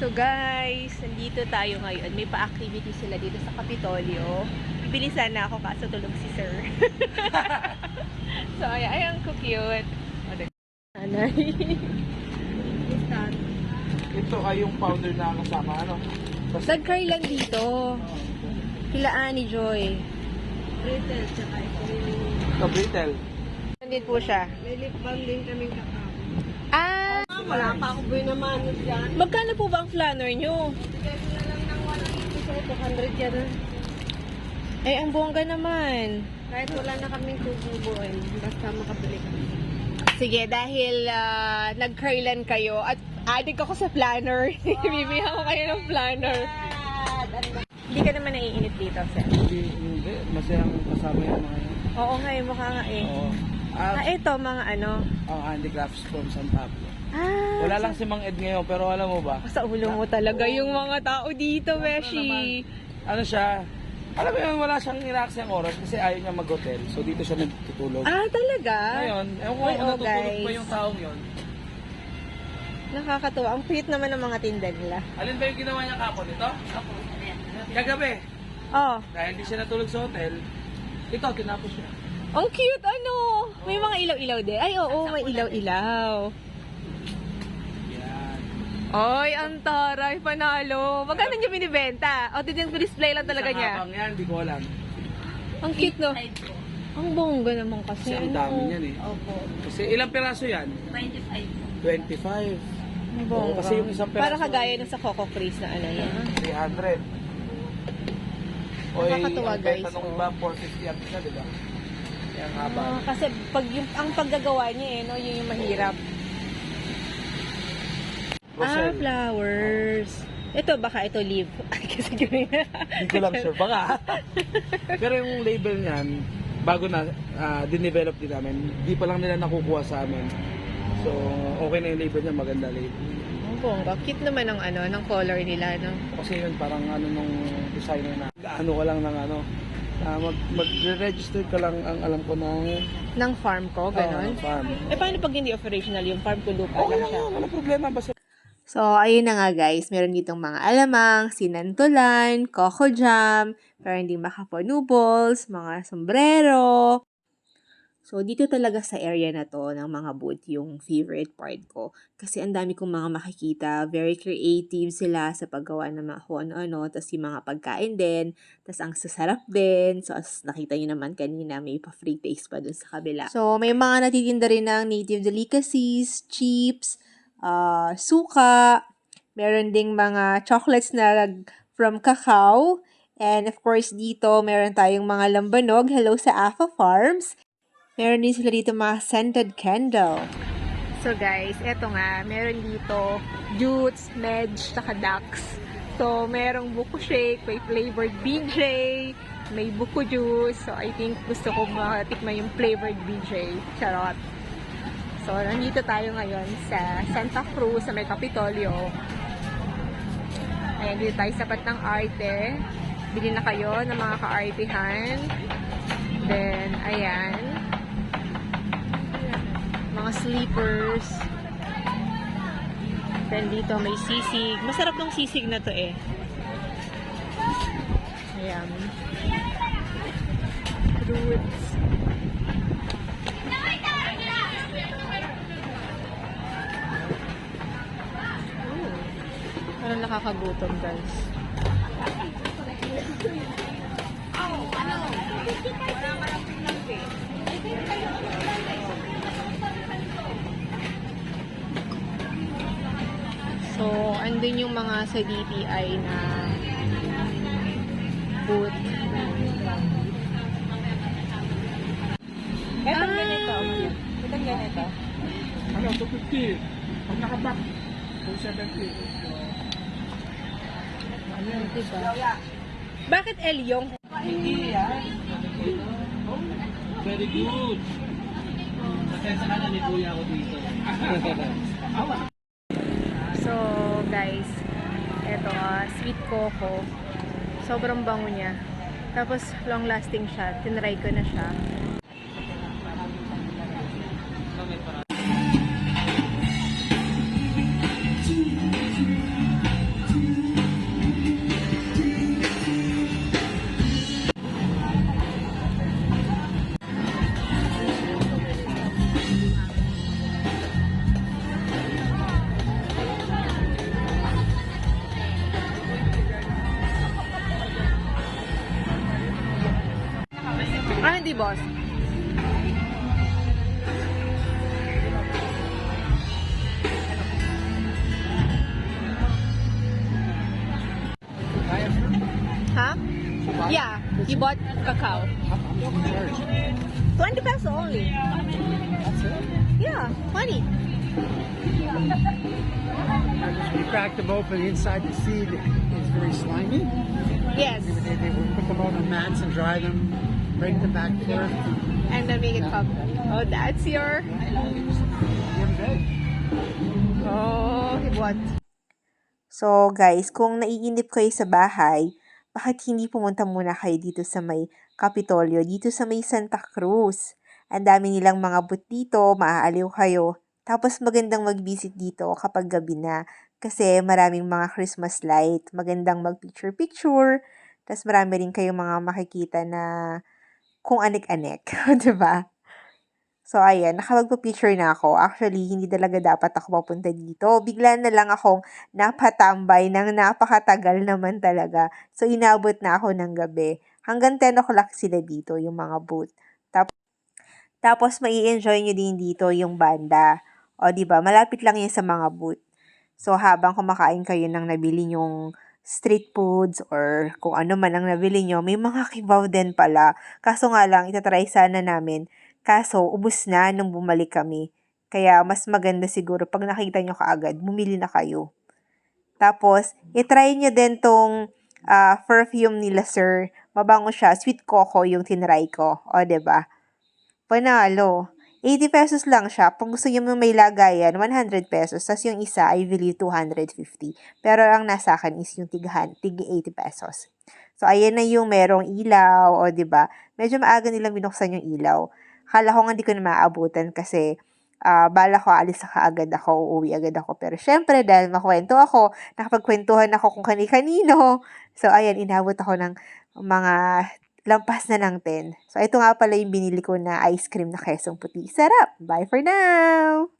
So guys, nandito tayo ngayon. May pa-activity sila dito sa Kapitolyo. Bibili sana ako kaso tulog si sir. so ay ay ang cute. Nanay. Ito ay yung powder na kasama, ano? Nag-cry lang dito. Kilaan ni Joy. Brittle, tsaka ito yung... ito, brittle. Nandito po siya. May lip balm din kaming kakao. Wala pa ako buhay naman dyan. Magkano po ba ang flanner nyo? Bigay ko na lang ng 180 sa 200 yan. ah. Ay, ang bongga naman. Kahit wala na kaming tutubuin, basta makabili kami. Sige, dahil ah, nag-curlan kayo at adik ako sa planner. Bibigyan ko kayo ng planner. Hindi ka naman naiinit dito, sir. Hindi, hindi. Masayang kasama yung mga yan. Oo nga, eh, mukha nga eh. Oo. Ah, Ah, ito, mga ano. ang handicrafts from San Pablo. Ah, Wala lang si Mang Ed ngayon, pero alam mo ba? sa ulo mo talaga yung mga tao dito, Beshi. Ano siya? Alam mo yun, wala siyang inaksiyang oras kasi ayaw niya mag-hotel. So dito siya nagtutulog. Ah, talaga? Ngayon, ewan ko Uy, kung oh, natutulog guys. pa yung taong yun. Nakakatuwa. Ang cute naman ng mga tinda nila. Alin ba yung ginawa niya kapon ito? Kagabi. Oh, Dahil hindi siya natulog sa hotel, ito, tinapos siya. Ang cute ano. May mga ilaw-ilaw din. Ay, oo, may ilaw-ilaw. Yan. Ay, ang taray, panalo. Magkano niya binibenta? O, din display lang talaga Isang niya. habang yan, di ko alam. Ang cute, no? Ang bongga naman kasi. Kasi ang ano. dami niyan eh. Opo. Kasi ilang piraso yan? 25. 25. Ang Oo, bongga. kasi yung isang peraso- Para kagaya nung sa Coco Craze na ano na. 300. O eh, Nakakatuwa, ang benta guys, nung oh. iba, 450 ang isa, di ba? Yan haba. Ah, kasi pag yung, ang paggagawa niya eh, no, yun yung mahirap. Ah, flowers. Ito, baka ito leaf. Kasi na. Hindi ko lang sure. Baka. Pero yung label niyan, bago na, ah, dinevelop din namin. Di pa lang nila nakukuha sa amin. So, okay na yung label niya, maganda label. Ang bongga. Cute naman ang ano, ng color nila, no? Kasi yun, parang ano nung designer na, ano ko lang ng ano, ah, mag, mag-register ka lang ang alam ko ng Ng farm ko, ganon. ah, farm. eh, paano pag hindi operational yung farm ko lupa Okay lang siya? yun, wala problema. Basta So, ayun na nga guys. Meron ditong mga alamang, sinantulan, coco jam, pero hindi makapo noodles, mga sombrero. So, dito talaga sa area na to ng mga booth yung favorite part ko. Kasi ang dami kong mga makikita. Very creative sila sa paggawa ng mga kung ano-ano. Tapos yung mga pagkain din. Tapos ang sasarap din. So, as nakita nyo naman kanina, may pa-free taste pa dun sa kabila. So, may mga natitinda rin ng native delicacies, chips, ah, suka, meron ding mga chocolates na from cacao, and of course dito meron tayong mga lambanog, hello sa Afa Farms. Meron din sila dito mga scented candle. So guys, eto nga, meron dito jutes, medj, saka ducks. So, merong buko shake, may flavored BJ, may buko juice. So, I think gusto ko matikman yung flavored BJ. Charot. So, nandito tayo ngayon sa Santa Cruz, sa may Kapitolyo. Ayan, dito tayo sa pat ng arte. Bili na kayo ng mga ka-artehan. Mga sleepers. Then, dito may sisig. Masarap tong sisig na to eh. Ayan. Fruits. Parang nakakagutom, guys. Andun yung mga sa DTI na booth. Ito Ah. ganito. Ito ganito. Ano, 250. Pag nakaback, 270. Ano yan? Diba? Bakit Elyong? Hindi yan. Very good. Pasensya ka na ni Kuya ako dito. So, guys, eto ah, sweet coco. Sobrang bango niya. Tapos, long lasting siya. Tinry ko na siya. Boss. Huh? Yeah, you bought cacao. 20 pesos only. Yeah, 20. You crack them open, inside the seed is very slimy. Yes, They, they will put them on mats and dry them, break them back first. and then make it cup. Oh, that's your... Oh, what? So, guys, kung naiinip kayo sa bahay, bakit hindi pumunta muna kayo dito sa may Kapitolyo, dito sa may Santa Cruz? Ang dami nilang mga booth dito, maaaliw kayo. Tapos magandang mag-visit dito kapag gabi na. Kasi maraming mga Christmas light, magandang mag-picture-picture. Tapos marami rin kayong mga makikita na kung anik-anik, 'di ba? So, ayan, nakapagpa-picture na ako. Actually, hindi talaga dapat ako papunta dito. Bigla na lang akong napatambay ng napakatagal naman talaga. So, inabot na ako ng gabi. Hanggang 10 o'clock sila dito, yung mga booth. Tap- Tapos, mai enjoy nyo din dito yung banda. O, di ba Malapit lang yan sa mga booth. So, habang kumakain kayo ng nabili yung street foods or kung ano man ang nabili nyo, may mga kibaw din pala. Kaso nga lang, itatry sana namin Kaso, ubus na nung bumalik kami. Kaya, mas maganda siguro pag nakita nyo kaagad, bumili na kayo. Tapos, itry nyo din tong ah, perfume nila, sir. Mabango siya. Sweet coco yung tinry ko. O, ba Panalo. 80 pesos lang siya. Kung gusto nyo may lagayan, 100 pesos. Tapos yung isa, I believe 250. Pero ang nasa akin is yung tigahan, tig 80 pesos. So, ayan na yung merong ilaw, o ba Medyo maaga nilang binuksan yung ilaw. Kala ko nga hindi ko na maaabutan kasi ah bala ko alis na kaagad ako, uuwi agad ako. Pero syempre, dahil makwento ako, nakapagkwentuhan ako kung kani-kanino. So, ayan, inabot ako ng mga lampas na ng 10. So, ito nga pala yung binili ko na ice cream na kesong puti. Sarap! Bye for now!